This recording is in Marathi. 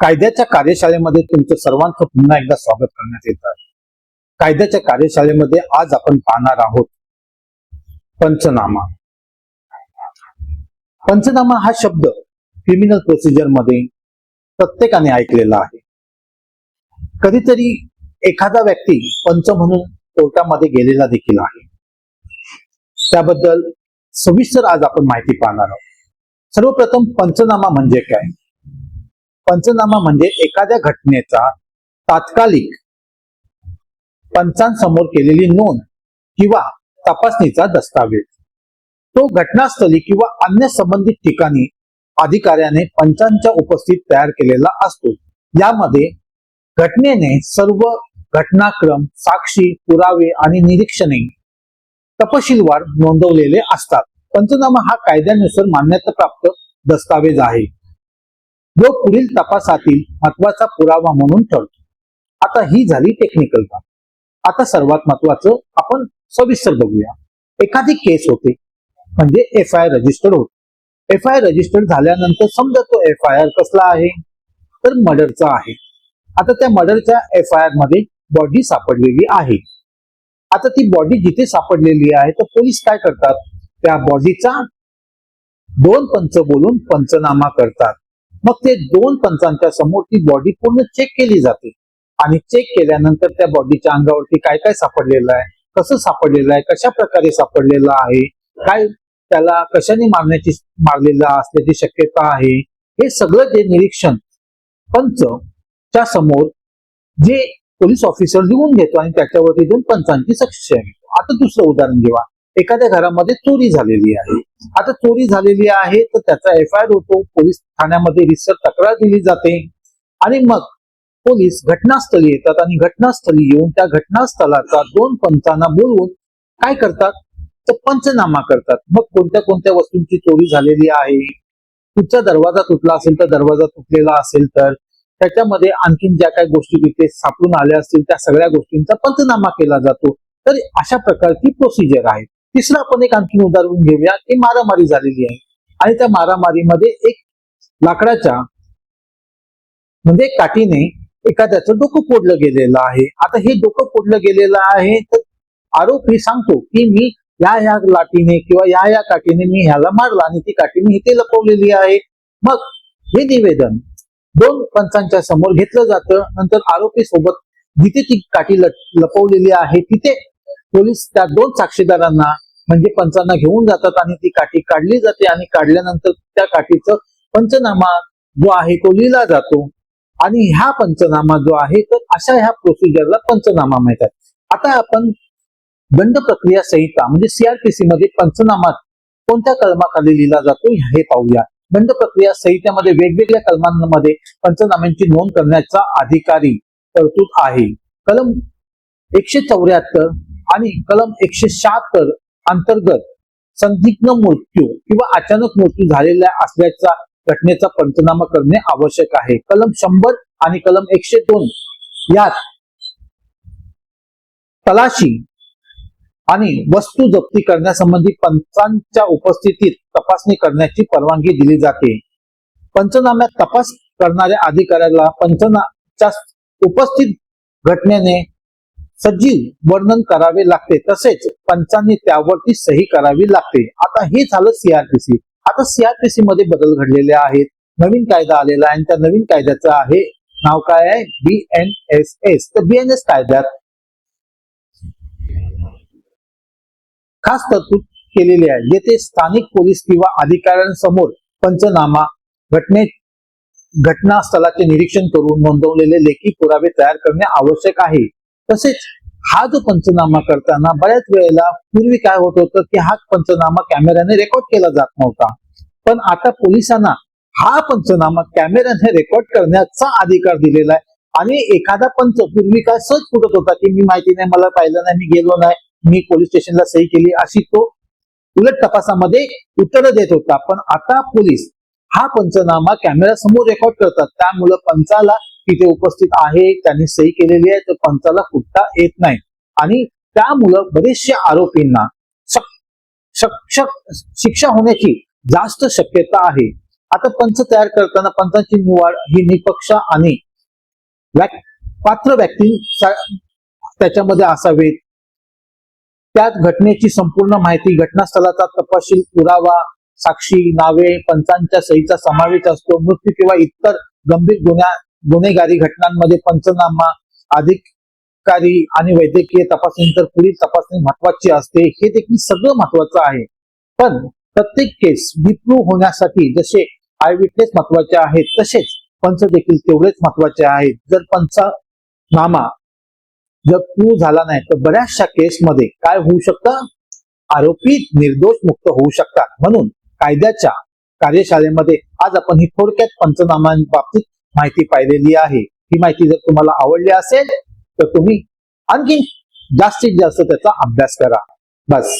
कायद्याच्या कार्यशाळेमध्ये तुमचं सर्वांचं पुन्हा एकदा स्वागत करण्यात येत आहे. कायद्याच्या कार्यशाळेमध्ये आज आपण पाहणार आहोत पंचनामा. पंचनामा हा शब्द क्रिमिनल प्रोसिजरमध्ये प्रत्येकाने ऐकलेला आहे. कधीतरी एखादा व्यक्ती पंच म्हणून कोर्टामध्ये गेलेला देखील आहे. त्याबद्दल सविस्तर आज आपण माहिती पाहणार आहोत. सर्वप्रथम पंचनामा म्हणजे काय? पंचनामा म्हणजे एखाद्या घटनेचा तात्कालिक पंचांसमोर केलेली नोंद किंवा तपासणीचा दस्तावेज. तो घटनास्थळी किंवा अन्य संबंधित ठिकाणी अधिकाऱ्याने पंचांच्या उपस्थित तयार केलेला असतो. यामध्ये घटनेने सर्व घटनाक्रम साक्षी पुरावे आणि निरीक्षणे तपशीलवार नोंदवलेले असतात. पंचनामा हा कायद्यानुसार मान्यताप्राप्त दस्तावेज आहे. जो पुढील तपासातील महत्त्वाचा पुरावा म्हणून ठरतो. आता ही झाली टेक्निकल बाब आता सर्वात महत्वाचं आपण सविस्तर बघूया. एखादी केस होते म्हणजे एफ आय आर रजिस्टर होते. एफ आय आर रजिस्टर झाल्यानंतर समजा तो एफ आय आर कसला आहे? तर मर्डरचा आहे. आता त्या मर्डरच्या एफ आय आरमध्ये बॉडी सापडलेली आहे. आता ती बॉडी जिथे सापडलेली आहे तर पोलीस काय करतात? त्या बॉडीचा दोन पंच बोलून पंचनामा करतात. मग ते दोन पंचांच्या समोर ती बॉडी पूर्ण चेक केली जाते. आणि चेक केल्यानंतर त्या बॉडीच्या अंगावरती काय काय सापडलेलं आहे कसं सापडलेलं आहे कशा प्रकारे सापडलेलं आहे काय त्याला कशाने मारण्याची मारलेलं असल्याची शक्यता आहे हे सगळं जे निरीक्षण पंच च्या समोर जे पोलीस ऑफिसर लिहून घेतो आणि त्याच्यावरती दोन पंचांची सक्षम आता दुसरं उदाहरण घेवा. एखाद्या घरामध्ये चोरी झालेली आहे. आता चोरी झालेली आहे तर त्याचा एफ आय आर होतो. पोलीस ठाण्यामध्ये रिसर तक्रार दिली जाते. आणि मग पोलीस घटनास्थळी येतात आणि घटनास्थळी येऊन त्या घटनास्थळाचा दोन पंचांना बोलवून काय करतात? तर पंचनामा करतात. मग कोणत्या कोणत्या वस्तूंची चोरी झालेली आहे? कुठचा दरवाजा तुटला असेल तर दरवाजा तुटलेला असेल तर. त्याच्यामध्ये आणखीन ज्या काही गोष्टी तिथे सापडून आल्या असतील त्या सगळ्या गोष्टींचा पंचनामा केला जातो. तर अशा प्रकारची प्रोसिजर आहे. तिसरं आपण एक आणखी उदाहरण घेऊया. की मारामारी झालेली आहे. आणि त्या मारामारीमध्ये एक लाकडाच्या म्हणजे काठीने एखाद्याचं डोकं फोडलं गेलेलं आहे. आता हे डोकं फोडलं गेलेलं आहे तर आरोपी सांगतो की मी या या लाठीने किंवा या या काठीने मी ह्याला मारला आणि ती काठी मी इथे लपवलेली आहे. मग हे निवेदन दोन पंचांच्या समोर घेतलं जातं. नंतर आरोपी सोबत जिथे ती काठी लपवलेली आहे तिथे पोलीस त्या दोन साक्षीदारांना म्हणजे पंचांना घेऊन जातात आणि ती काठी काढली जाते आणि काढल्यानंतर त्या काठीचा पंचनामा जो आहे तो लिहिला जातो. आणि ह्या पंचनामा जो आहे तर अशा ह्या प्रोसिजरला पंचनामा म्हणतात. आता आपण दंड प्रक्रिया संहिता म्हणजे सीआरपीसी मध्ये पंचनामा कोणत्या कलमाखाली लिहिला जातो हे पाहूया. दंड प्रक्रिया संहितेमध्ये वेगवेगळ्या कलमांमध्ये पंचनाम्यांची नोंद करण्याचा अधिकारी तरतूद आहे. कलम एकशे चौऱ्याहत्तर आणि कलम एकशे शहात्तर अंतर्गत संदिग्ध मृत्यू किंवा अचानक मृत्यू झालेला असल्याचा घटनेचा पंचनामा करणे आवश्यक आहे. कलम शंभर आणि कलम एकशे दोन यात तलाशी आणि वस्तू जप्ती करण्यासंबंधी पंचांच्या उपस्थितीत तपासणी करण्याची परवानगी दिली जाते. पंचनाम्यात तपास करणाऱ्या अधिकाऱ्याला पंचनाच्या उपस्थित घटनेने सजीव वर्णन करावे लागते. तसेच पंचांनी त्यावरती सही करावी लागते. आता हे झालं सीआरपीसी आता सीआरपीसी मध्ये बदल घडलेले आहेत. नवीन कायदा आलेला आहे आणि त्या नवीन कायद्याचं आहे नाव काय आहे? बी तर बीएनएस कायद्यात खास तरतूद केलेली आहे. येथे स्थानिक पोलीस किंवा अधिकाऱ्यांसमोर पंचनामा घटने घटनास्थळाचे निरीक्षण करून नोंदवलेले लेखी पुरावे तयार करणे आवश्यक आहे. तसेच हा जो पंचनामा करताना बऱ्याच वेळेला पूर्वी काय होत होतं की हा पंचनामा कॅमेऱ्याने रेकॉर्ड केला जात नव्हता. पण आता पोलिसांना हा पंचनामा कॅमेऱ्याने रेकॉर्ड करण्याचा अधिकार दिलेला आहे. आणि एखादा पंच पूर्वी काय सहज फुटत होता की मी माहिती नाही मला पाहिलं नाही मी गेलो नाही मी पोलीस स्टेशनला सही केली अशी तो उलट तपासामध्ये उत्तरं देत होता. पण आता पोलीस हा पंचनामा कॅमेरा समोर रेकॉर्ड करतात. त्यामुळं पंचाला तिथे उपस्थित आहे त्यांनी सही केलेली आहे तर पंचाला कुठता येत नाही. आणि त्यामुळं बरेचशा आरोपींना शिक्षा होण्याची जास्त शक्यता आहे. आता पंच तयार करताना पंचांची निवड ही निपक्ष आणि पात्र व्यक्ती त्याच्यामध्ये असावेत त्यात घटनेची संपूर्ण माहिती घटनास्थळाचा तपशील पुरावा साक्षी नावे पंचांच्या सहीचा समावेश असतो मृत्यू किंवा इतर गंभीर गुन्हा गुन्हेगारी घटनांमध्ये पंचनामा अधिकारी आणि वैद्यकीय तपासणीनंतर पुढील तपासणी महत्वाची असते. हे देखील सगळं महत्वाचं आहे. पण प्रत्येक केस विप्रूव्ह होण्यासाठी जसे आय विटनेस महत्त्वाचे आहेत तसेच पंच देखील तेवढेच महत्त्वाचे आहेत. जर पंचनामा जर प्रूव्ह झाला नाही तर बऱ्याचशा केसमध्ये काय होऊ शकतं? आरोपी निर्दोष मुक्त होऊ शकतात. म्हणून कायद्याच्या कार्यशाळेमध्ये आज आपण ही थोडक्यात पंचनामांबाबतीत माहिती पाहिलेली आहे. ही माहिती जर तुम्हाला आवडली असेल तर तुम्ही आणखी जास्तीत जास्त त्याचा अभ्यास करा. बस.